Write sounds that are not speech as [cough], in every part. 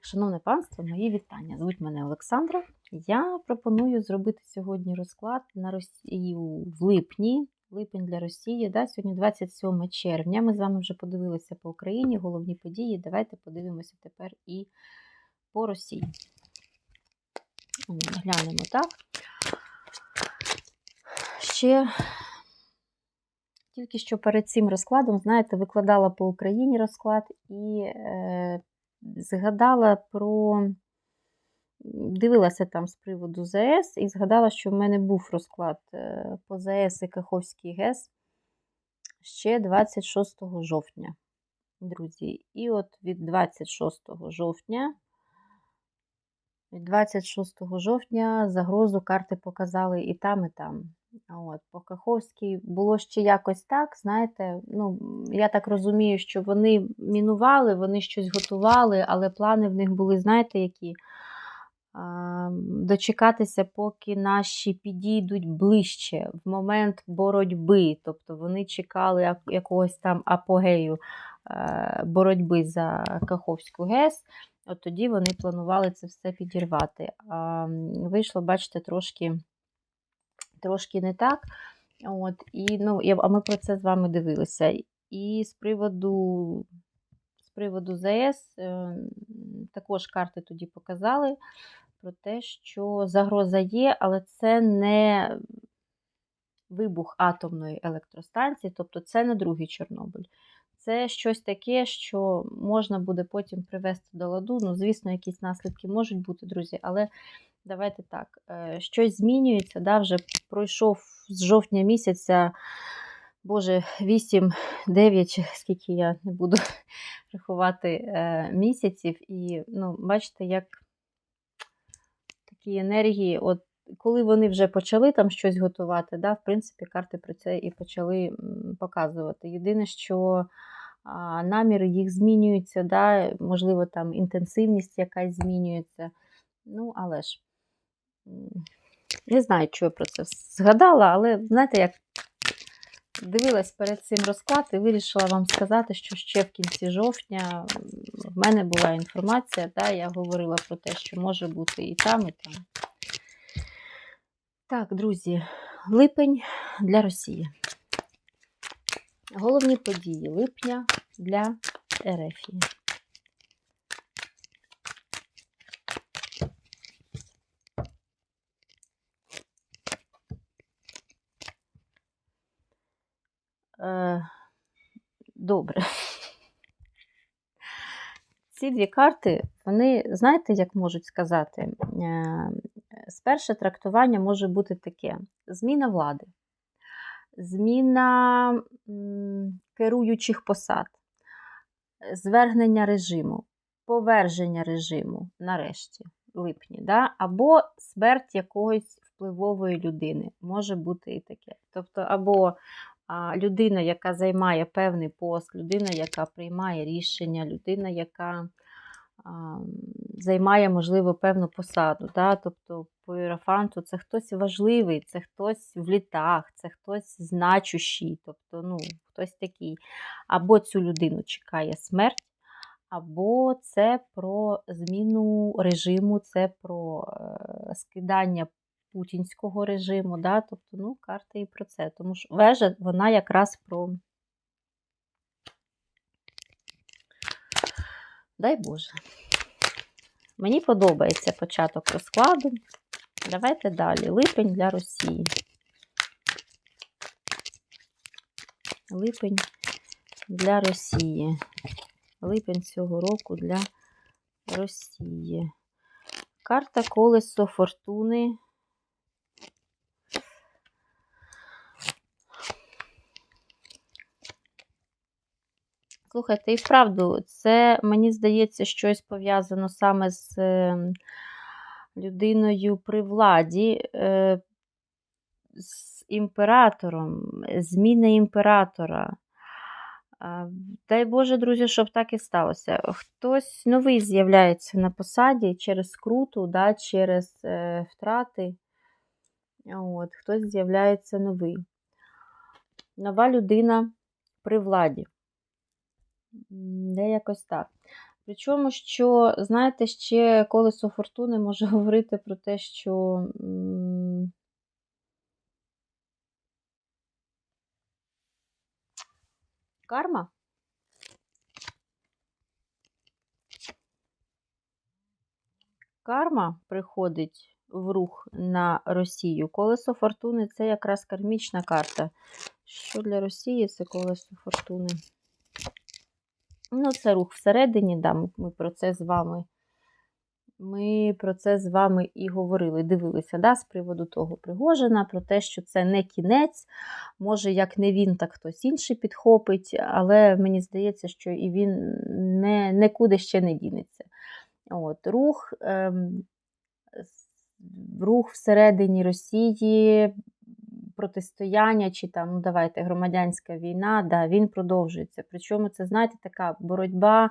Шановне панство, мої вітання. Звуть мене Олександра. Я пропоную зробити сьогодні розклад на Росію в липні. Липень для Росії. Да? Сьогодні 27 червня. Ми з вами вже подивилися по Україні, головні події. Давайте подивимося тепер і по Росії. Глянемо так. Ще тільки що перед цим розкладом, знаєте, викладала по Україні розклад і е, згадала про. Дивилася там з приводу ЗС і згадала, що в мене був розклад е, по ЗС і Каховський ГЕС ще 26 жовтня, друзі. І от від 26 жовтня, від 26 жовтня загрозу карти показали і там, і там. От, По Каховській було ще якось так, знаєте, ну, я так розумію, що вони мінували, вони щось готували, але плани в них були, знаєте, які? Дочекатися, поки наші підійдуть ближче в момент боротьби. Тобто вони чекали якогось там апогею е, боротьби за Каховську ГЕС. От тоді вони планували це все підірвати. А Вийшло, бачите, трошки трошки не так. От, і, ну, А ми про це з вами дивилися. І з приводу з приводу ЗС е, також карти тоді показали про те, що загроза є, але це не вибух атомної електростанції, тобто це не другий Чорнобиль. Це щось таке, що можна буде потім привести до ладу. Ну, звісно, якісь наслідки можуть бути, друзі, але давайте так, е, щось змінюється. да, Вже пройшов з жовтня місяця, Боже, 8-9, скільки я не буду [laughs] рахувати е, місяців. І ну, бачите, як такі енергії, от коли вони вже почали там щось готувати, да, в принципі, карти про це і почали показувати. Єдине, що наміри їх змінюються, да, можливо, там інтенсивність якась змінюється. Ну, але ж не знаю, що я про це згадала, але знаєте, як дивилась перед цим розклад і вирішила вам сказати, що ще в кінці жовтня в мене була інформація, да, я говорила про те, що може бути і там, і там. Так, друзі, липень для Росії. Головні події липня для Ерефії. Е, добре. Ці дві карти, вони, знаєте, як можуть сказати, е, Сперше трактування може бути таке: зміна влади, зміна керуючих посад, звергнення режиму, поверження режиму, нарешті, липні, да? або смерть якоїсь впливової людини. Може бути і таке. Тобто, або людина, яка займає певний пост, людина, яка приймає рішення, людина, яка займає, можливо, певну посаду. Да? Тобто по іерофанту це хтось важливий, це хтось в літах, це хтось значущий, тобто ну, хтось такий. Або цю людину чекає смерть, або це про зміну режиму, це про е, скидання путінського режиму. Да? Тобто, ну, карти і про це. Тому що вежа, вона якраз про. Дай Боже. Мені подобається початок розкладу. Давайте далі. Липень для Росії. Липень для Росії. Липень цього року для Росії. Карта Колесо Фортуни. Слухайте, і вправду, це, мені здається, щось пов'язано саме з ем, людиною при владі, е, з імператором, зміни імператора. Дай Боже, друзі, щоб так і сталося. Хтось новий з'являється на посаді через скруту, да, через е, втрати. От, Хтось з'являється новий. Нова людина при владі. Де якось так. Причому, що, знаєте, ще колесо фортуни може [laughs] говорити про те, що карма. Карма приходить в рух на Росію. Колесо фортуни це якраз кармічна карта. Що для Росії це колесо фортуни? Ну, це рух всередині, да, ми, про це з вами. Ми про це з вами і говорили, дивилися да, з приводу того Пригожина, про те, що це не кінець. Може, як не він, так хтось інший підхопить, але мені здається, що і він не, нікуди ще не дінеться. От, Рух, ем, рух всередині Росії, протистояння чи там, ну давайте, громадянська війна, да, він продовжується. Причому це, знаєте, така боротьба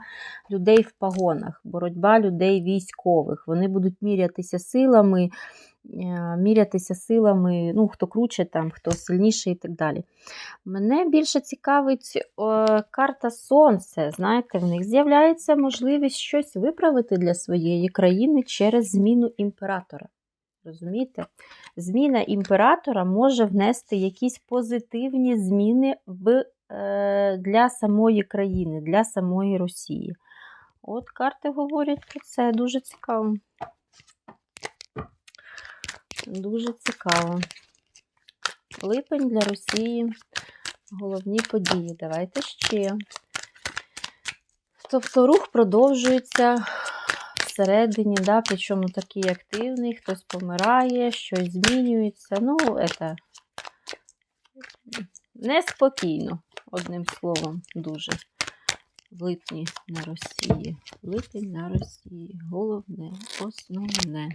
людей в погонах, боротьба людей військових. Вони будуть мірятися силами, е, мірятися силами, ну, хто круче, там, хто сильніший і так далі. Мене більше цікавить о, карта Сонце. Знаєте, в них з'являється можливість щось виправити для своєї країни через зміну імператора. Розумієте? Зміна імператора може внести якісь позитивні зміни в, е, для самої країни, для самої Росії. От карти говорять про це. Дуже цікаво. Дуже цікаво. Липень для Росії. Головні події. Давайте ще. Тобто рух продовжується всередині, да, причому такий активний, хтось помирає, щось змінюється. Ну, це неспокійно, одним словом, дуже. В липні на Росії. Липень на Росії. Головне, основне.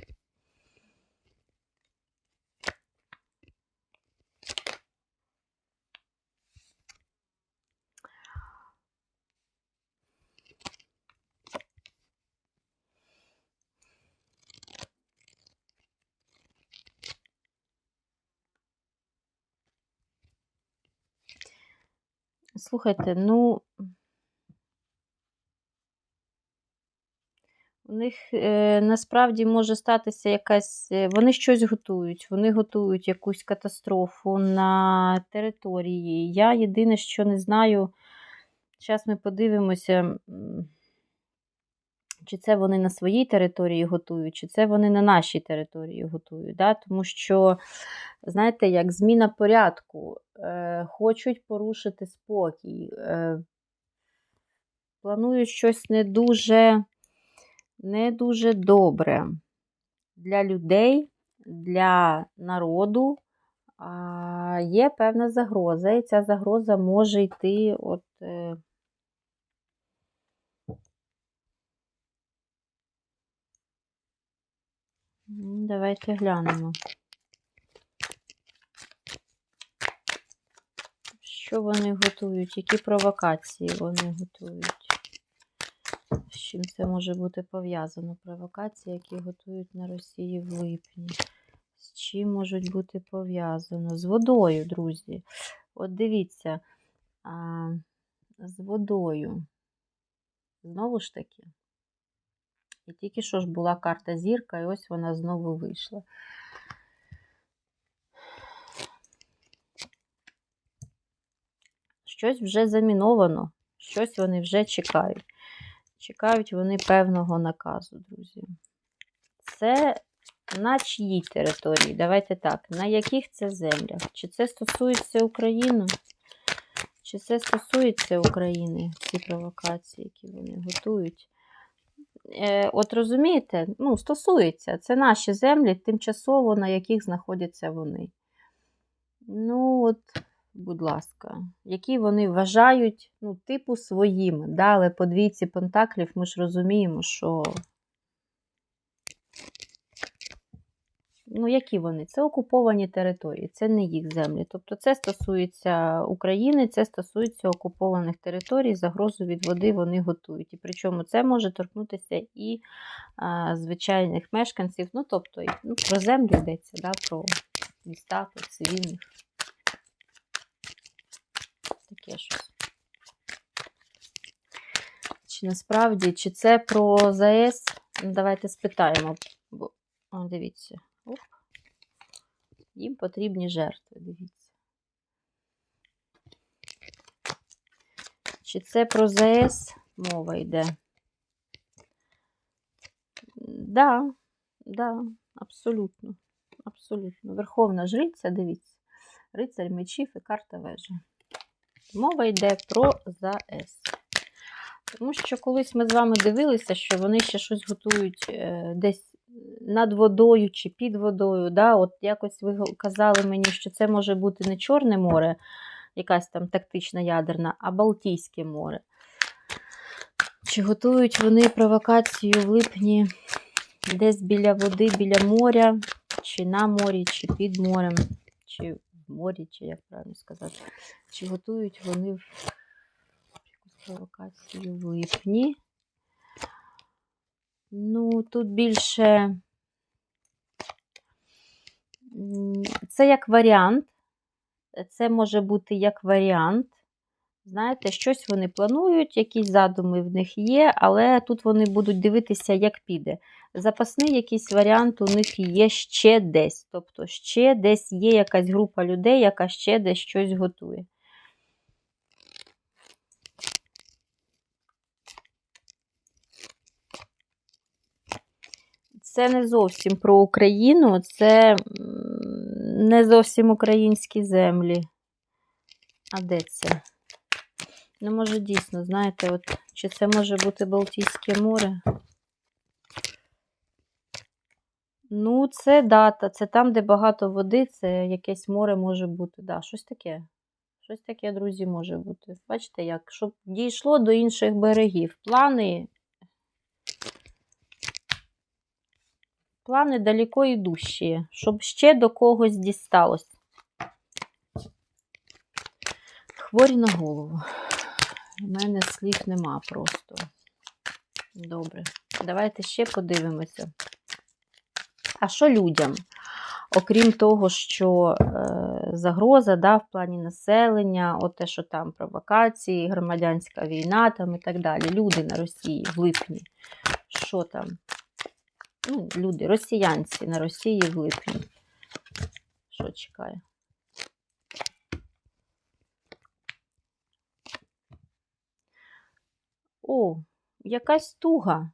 Слухайте, ну. У них е, насправді може статися якась. е, Вони щось готують, вони готують якусь катастрофу на території. Я єдине, що не знаю. Зараз ми подивимося, чи це вони на своїй території готують, чи це вони на нашій території готують. Да? Тому що, знаєте, як зміна порядку, е, хочуть порушити спокій, е, планують щось не дуже, не дуже добре для людей, для народу. Є певна загроза, і ця загроза може йти от. е, М, Давайте глянемо. Що вони готують? Які провокації вони готують? З чим це може бути пов'язано? Провокації, які готують на Росії в липні. З чим можуть бути пов'язано? З водою, друзі. От дивіться, а, з водою. Знову ж таки. І тільки що ж була карта зірка, і ось вона знову вийшла. Щось вже заміновано, щось вони вже чекають. Чекають вони певного наказу, друзі. Це на чиїй території? Давайте так. На яких це землях? Чи це стосується України? Чи це стосується України, ці провокації, які вони готують? Е, От розумієте, ну, стосується. Це наші землі, тимчасово, на яких знаходяться вони. Ну, от, будь ласка, які вони вважають, ну, типу, своїми. Да? Але по двійці пентаклів ми ж розуміємо, що. Ну, які вони? Це окуповані території, це не їх землі. Тобто це стосується України, це стосується окупованих територій, загрозу від води вони готують. І причому це може торкнутися і а, звичайних мешканців, ну, тобто, ну, про землю йдеться, да, про міста, про цивільних. Таке щось. Чи насправді, чи це про ЗАЕС? Ну, Давайте спитаємо. Бо, дивіться. Оп. Їм потрібні жертви, дивіться. Чи це про ЗАЕС мова йде? Да, да, абсолютно. Абсолютно. Верховна жриця, дивіться. Рицарь мечів і карта вежі. Мова йде про ЗАЕС. Тому що колись ми з вами дивилися, що вони ще щось готують е, десь над водою чи під водою. Да? От якось ви казали мені, що це може бути не Чорне море, якась там тактична ядерна, а Балтійське море. Чи готують вони провокацію в липні десь біля води, біля моря, чи на морі, чи під морем, чи в морі, чи як правильно сказати, чи готують вони якусь провокацію в липні. Ну, тут більше це як варіант. Це може бути як варіант. Знаєте, щось вони планують, якісь задуми в них є, але тут вони будуть дивитися, як піде. Запасний якийсь варіант у них є ще десь. Тобто, ще десь є якась група людей, яка ще десь щось готує. Це не зовсім про Україну, це не зовсім українські землі. А де це? Ну, може, дійсно, знаєте, от, чи це може бути Балтійське море? Ну, це дата, це там, де багато води, це якесь море може бути. Да, щось таке. Щось таке, друзі, може бути. Бачите, як? Щоб дійшло до інших берегів. Плани. Плани далеко йдущі, щоб ще до когось дісталось. Хворі на голову. У мене слів нема просто. Добре. Давайте ще подивимося. А що людям? Окрім того, що е, загроза да, в плані населення, от те, що там провокації, громадянська війна там і так далі. Люди на Росії в липні. Що там? Ну, люди, росіянці на Росії в липні. Що чекає? О, якась туга.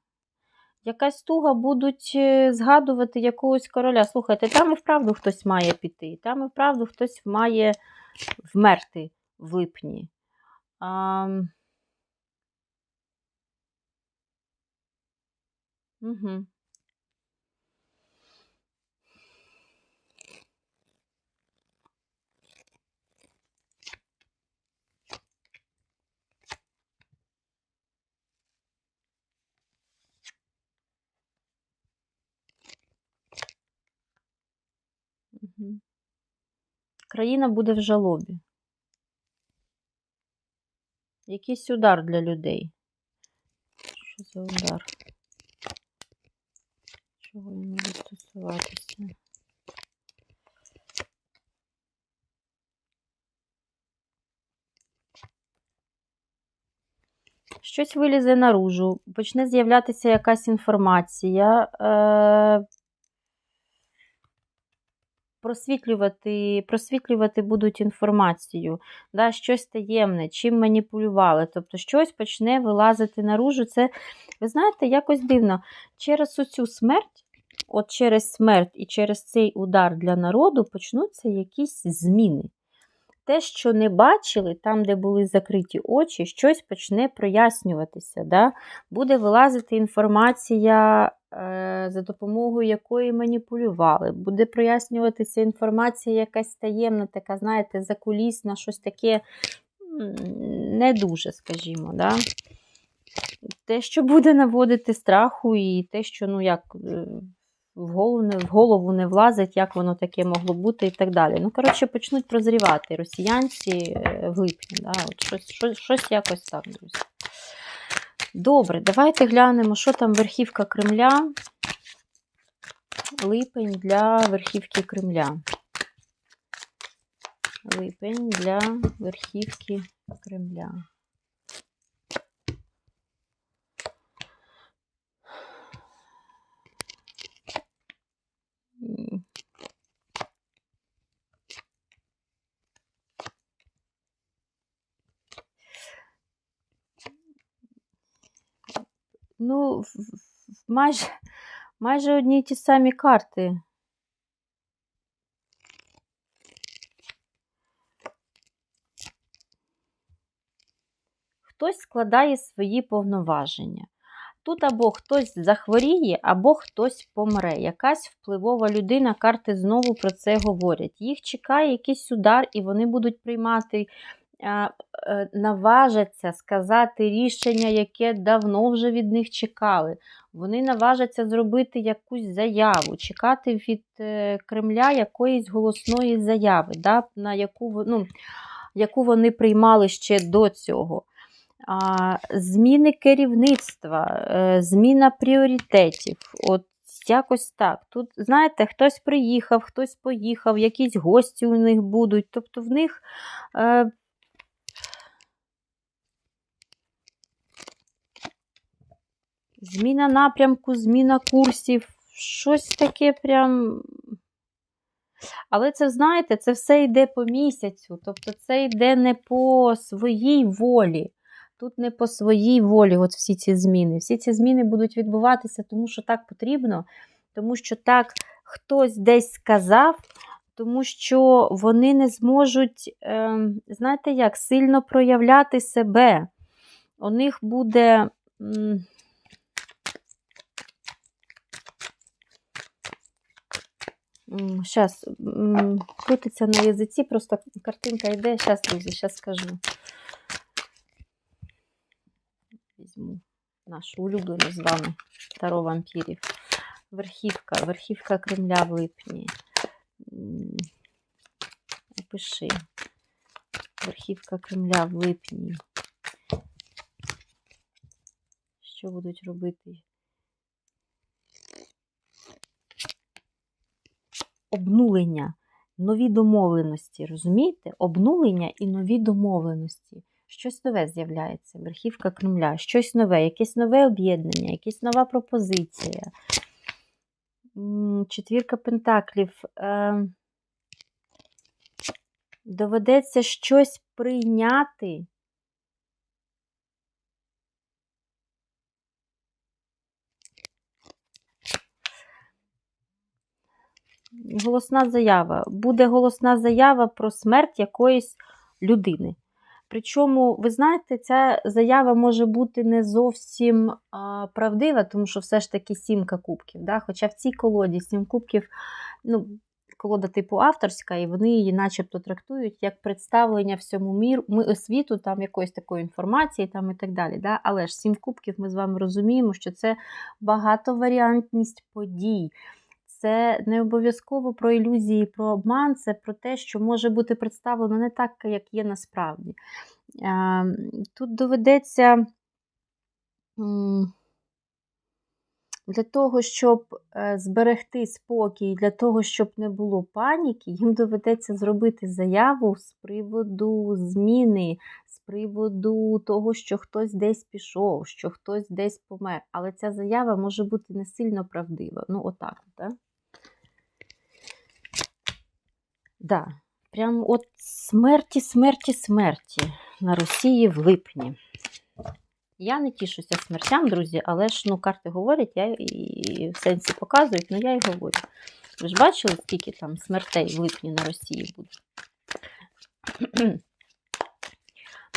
Якась туга будуть е, згадувати якогось короля. Слухайте, там і вправду хтось має піти, там і вправду хтось має вмерти в липні. А... Угу. Угу. Країна буде в жалобі. Якийсь удар для людей. Що за удар? Чого він може стосуватися? Щось вилізе наружу, почне з'являтися якась інформація. Е- просвітлювати просвітлювати будуть інформацію, да, щось таємне, чим маніпулювали. Тобто щось почне вилазити наружу. Це, ви знаєте, якось дивно. Через оцю смерть, от через смерть і через цей удар для народу почнуться якісь зміни. Те, що не бачили, там, де були закриті очі, щось почне прояснюватися. Да? Буде вилазити інформація, за допомогою якої маніпулювали. Буде прояснюватися інформація якась таємна, така, знаєте, закулісна, щось таке не дуже, скажімо. Да? Те, що буде наводити страху, і те, що, ну, як. В голову, не, в голову не влазить, як воно таке могло бути і так далі. Ну, коротше, почнуть прозрівати росіянці в липні. Да? От щось, щось, щось якось так, друзі. Добре, давайте глянемо, що там верхівка Кремля. Липень для верхівки Кремля. Липень для верхівки Кремля. Ну, майже, [laughs] майже одні й ті самі карти. Хтось складає свої повноваження. Тут або хтось захворіє, або хтось помре. Якась впливова людина, карти знову про це говорять. Їх чекає якийсь удар, і вони будуть приймати, наважаться сказати рішення, яке давно вже від них чекали. Вони наважаться зробити якусь заяву, чекати від е, Кремля якоїсь голосної заяви, да, на яку, ну, яку вони приймали ще до цього. Зміни керівництва, е, зміна пріоритетів. От якось так. Тут, знаєте, хтось приїхав, хтось поїхав, якісь гості у них будуть. Тобто в них. Е, Зміна напрямку, зміна курсів, щось таке прям. Але це, знаєте, це все йде по місяцю. Тобто це йде не по своїй волі. Тут не по своїй волі от всі ці зміни. Всі ці зміни будуть відбуватися, тому що так потрібно, тому що так хтось десь сказав, тому що вони не зможуть, е, знаєте як, сильно проявляти себе. У них буде. Зараз крутиться на язиці, просто картинка йде. Зараз, друзі, зараз скажу. Візьму нашу улюблену з вами Таро вампірів. Верхівка, верхівка Кремля в липні. М, Верхівка Кремля в липні. Що будуть робити? Обнулення, нові домовленості, розумієте? Обнулення і нові домовленості. Щось нове з'являється, верхівка Кремля, щось нове, якесь нове об'єднання, якась нова пропозиція. Четвірка Пентаклів. Е, Доведеться щось прийняти. Голосна заява. Буде голосна заява про смерть якоїсь людини. Причому, ви знаєте, ця заява може бути не зовсім а, правдива, тому що все ж таки сімка кубків. Да? Хоча в цій колоді сім кубків, ну, колода типу авторська, і вони її начебто трактують як представлення всьому міру, світу, там якоїсь такої інформації там, і так далі. Да? Але ж сім кубків ми з вами розуміємо, що це багатоваріантність подій. Це не обов'язково про ілюзії, про обман, це про те, що може бути представлено не так, як є насправді. Е, Тут доведеться для того, щоб е, зберегти спокій, для того, щоб не було паніки, їм доведеться зробити заяву з приводу зміни, з приводу того, що хтось десь пішов, що хтось десь помер. Але ця заява може бути не сильно правдива. Ну, отак, так? Да, прям от смерті, смерті, смерті на Росії в липні. Я не тішуся смертям, друзі, але ж ну, карти говорять, я і в сенсі показують, ну я і говорю. Ви ж бачили, скільки там смертей в липні на Росії буде?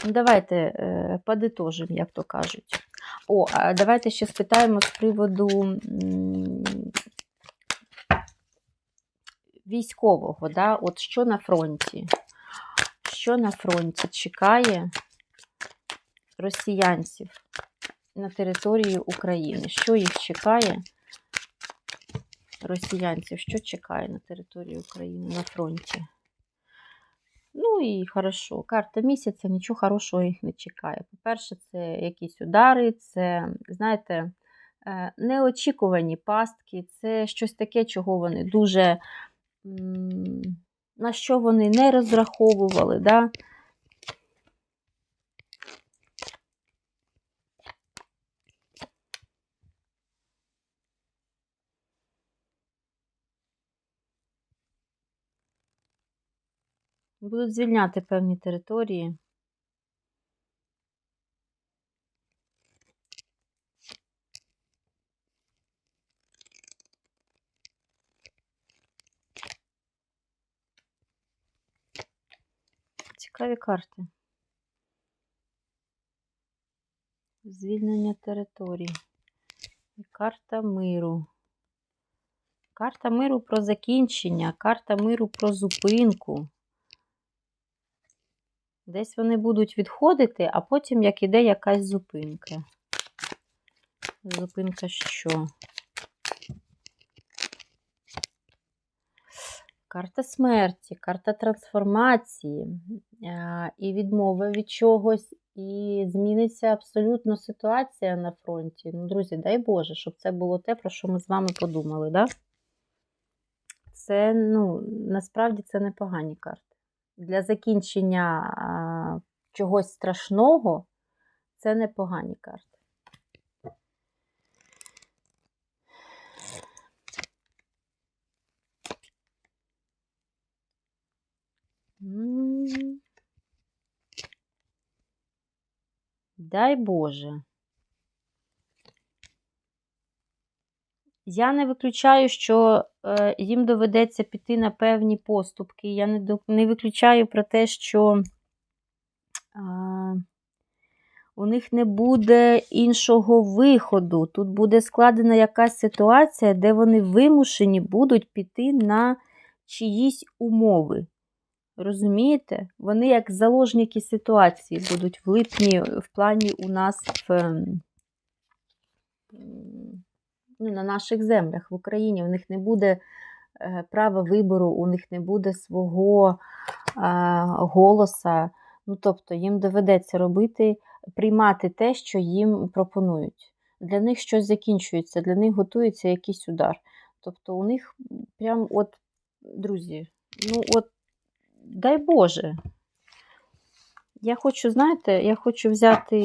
Ну, Давайте е, подитожимо, як то кажуть. О, а давайте ще спитаємо з приводу військового, да? от що на фронті? Що на фронті чекає росіянців на території України? Що їх чекає? Росіянців, що чекає на території України на фронті? Ну і хорошо, карта місяця, нічого хорошого їх не чекає. По-перше, це якісь удари, це, знаєте, е, неочікувані пастки, це щось таке, чого вони дуже на що вони не розраховували. Да? Будуть звільняти певні території. Цікаві карти. Звільнення територій. І карта миру. Карта миру про закінчення, карта миру про зупинку. Десь вони будуть відходити, а потім, як іде якась зупинка. Зупинка що? Карта смерті, карта трансформації і відмови від чогось, і зміниться абсолютно ситуація на фронті. Ну, друзі, дай Боже, щоб це було те, про що ми з вами подумали, да? Це, ну, насправді це непогані карти. Для закінчення а, чогось страшного це непогані карти. Дай Боже. Я не виключаю, що е, їм доведеться піти на певні поступки. Я не, не виключаю про те, що у них не буде іншого виходу. Тут буде складена якась ситуація, де вони вимушені будуть піти на чиїсь умови. Розумієте? Вони як заложники ситуації будуть в липні в плані у нас в, ем, ну, на наших землях в Україні. У них не буде е, права вибору, у них не буде свого е, голоса. Ну, тобто їм доведеться робити, приймати те, що їм пропонують. Для них щось закінчується, для них готується якийсь удар. Тобто у них прям от, друзі, ну от дай Боже. Я хочу, знаєте, я хочу взяти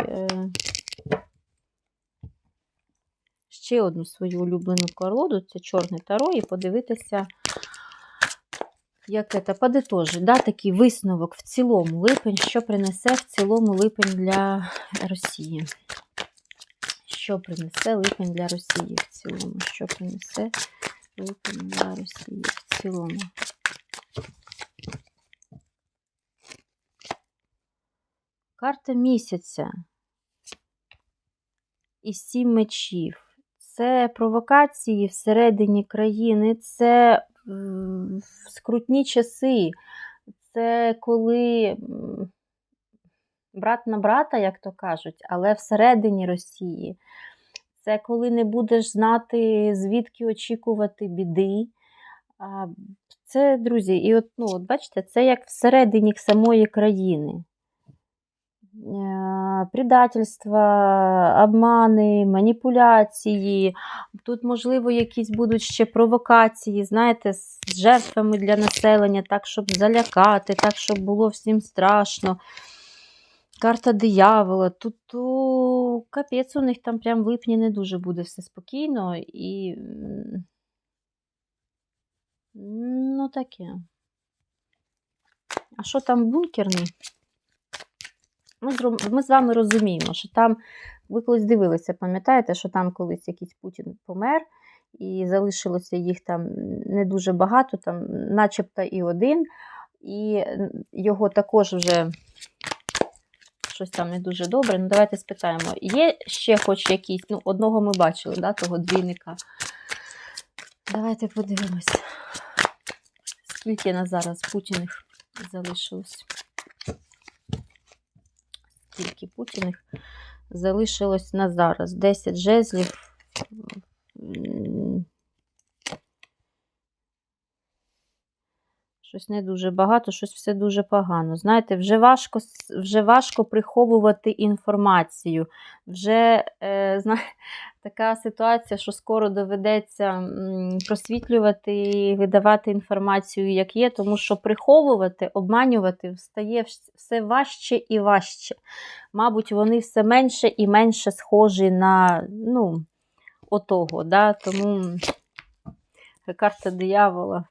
е, ще одну свою улюблену колоду, це Чорне Таро, і подивитися, як це подитожить, да, такий висновок в цілому липень, що принесе в цілому липень для Росії. Що принесе липень для Росії в цілому? Що принесе липень для Росії в цілому? Карта місяця і сім мечів. Це провокації всередині країни, це скрутні часи. Це коли брат на брата, як то кажуть, але всередині Росії. Це коли не будеш знати, звідки очікувати біди. Це, друзі, і от, ну, бачите, це як всередині самої країни. Е, предательства, обмани, маніпуляції. Тут, можливо, якісь будуть ще провокації, знаєте, з жертвами для населення, так, щоб залякати, так, щоб було всім страшно. Карта диявола. Тут о, капець у них там прям липні не дуже буде все спокійно і. Ну, таке. А що там бункерний? Ми, ми з вами розуміємо, що там, ви колись дивилися, пам'ятаєте, що там колись якийсь Путін помер, і залишилося їх там не дуже багато, там начебто і один, і його також вже щось там не дуже добре. Ну, давайте спитаємо. Є ще хоч якісь, ну, одного ми бачили, да, того двійника. Давайте подивимось. Скільки на зараз Путіних залишилось? Скільки Путіних залишилось на зараз? 10 жезлів. Щось не дуже багато, щось все дуже погано. Знаєте, вже важко, вже важко приховувати інформацію. Вже е, зна... [laughs] така ситуація, що скоро доведеться просвітлювати і видавати інформацію, як є, тому що приховувати, обманювати стає все важче і важче. Мабуть, вони все менше і менше схожі на ну, отого. Да? Тому карта диявола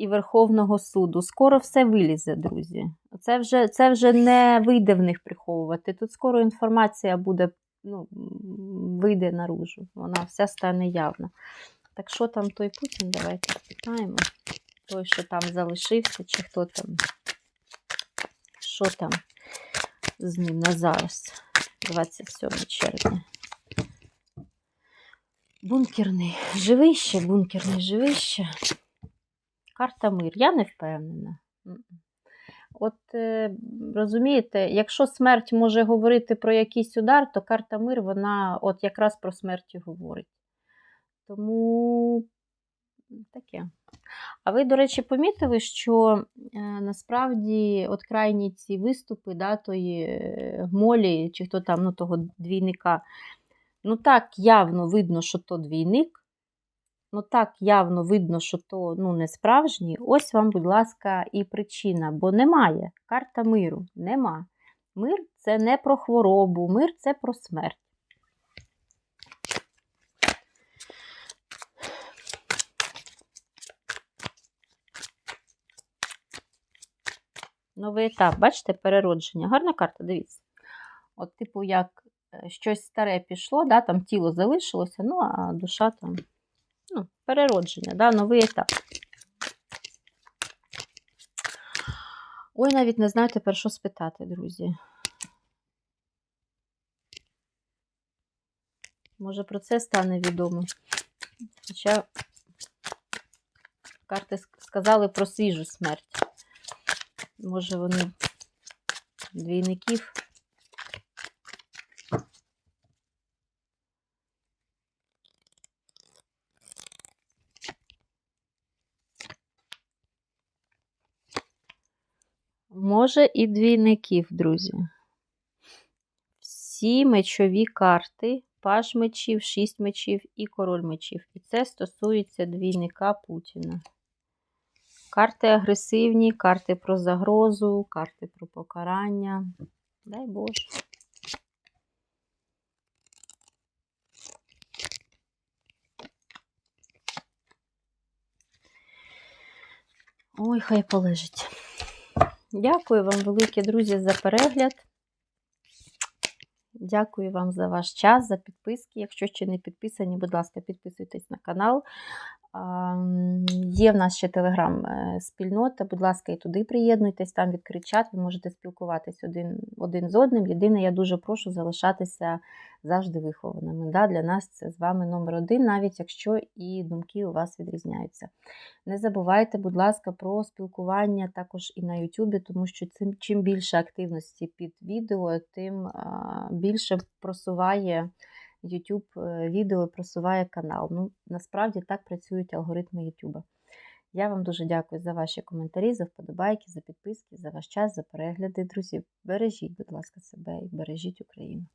і Верховного суду. Скоро все вилізе, друзі. Це вже, це вже не вийде в них приховувати. Тут скоро інформація буде, ну, вийде наружу. Вона вся стане явна. Так що там той Путін? Давайте спитаємо. той, що там залишився, чи хто там, що там з ним на зараз, 27 червня. Бункерний. Живий ще, бункерний, живий ще. Карта мир. Я не впевнена. От е, розумієте, якщо смерть може говорити про якийсь удар, то карта мир, вона от якраз про смерть говорить. Тому таке. А ви, до речі, помітили, що е, насправді от крайні ці виступи да, тої е, Молі, чи хто там, ну, того двійника, ну так явно видно, що то двійник. Ну так явно видно, що то ну, не справжній. Ось вам, будь ласка, і причина, бо немає. Карта миру нема. Мир це не про хворобу, мир це про смерть. Новий етап, бачите, переродження. Гарна карта, дивіться. От, типу, як е, щось старе пішло, да, там тіло залишилося, ну, а душа там ну, переродження, да, новий етап. Ой, навіть не знаю тепер, що спитати, друзі. Може, про це стане відомо. Хоча карти сказали про свіжу смерть. Може, вони двійників. Може, і двійників, друзі. Всі мечові карти, паж мечів, шість мечів і король мечів. І це стосується двійника Путіна. Карти агресивні, карти про загрозу, карти про покарання. Дай Боже. Ой, хай полежить. Дякую вам, великі друзі, за перегляд. Дякую вам за ваш час, за підписки. Якщо ще не підписані, будь ласка, підписуйтесь на канал. Є в нас ще телеграм-спільнота, будь ласка, і туди приєднуйтесь, там відкрит чат, ви можете спілкуватись один один з одним. Єдине, я дуже прошу залишатися завжди вихованими. Да? Для нас це з вами номер один, навіть якщо і думки у вас відрізняються. Не забувайте, будь ласка, про спілкування також і на Ютубі, тому що цим, чим більше активності під відео, тим більше просуває. YouTube е, відео просуває канал. Ну, Насправді так працюють алгоритми YouTube. Я вам дуже дякую за ваші коментарі, за вподобайки, за підписки, за ваш час, за перегляди. Друзі, бережіть, будь ласка, себе і бережіть Україну.